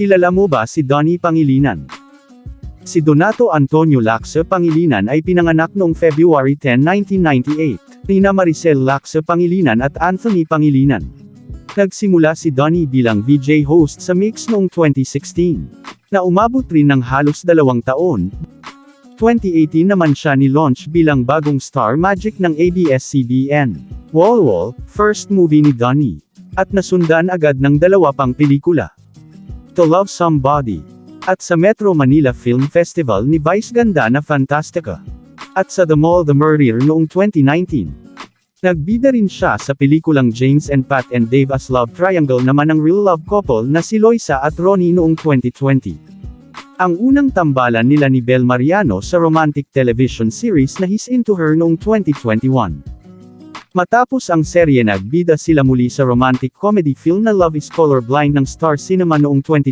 Kilala mo ba si Donnie Pangilinan? Si Donato Antonio Lacsa Pangilinan ay pinanganak noong February 10, 1998. Nina Maricel Lacsa Pangilinan at Anthony Pangilinan. Nagsimula si Donnie bilang VJ host sa Mix noong 2016. Na umabot rin ng halos dalawang taon. 2018 naman siya ni-launch bilang bagong star magic ng ABS-CBN. Wall Wall, first movie ni Donnie. At nasundan agad ng dalawa pang pelikula. To Love Somebody. At sa Metro Manila Film Festival ni Vice Ganda na Fantastica. At sa The Mall The Murder noong 2019. Nagbida rin siya sa pelikulang James and Pat and Dave as Love Triangle naman ng real love couple na si Loisa at Ronnie noong 2020. Ang unang tambalan nila ni Bel Mariano sa romantic television series na He's Into Her noong 2021. Matapos ang serye nagbida sila muli sa romantic comedy film na Love is Colorblind ng Star Cinema noong 2020.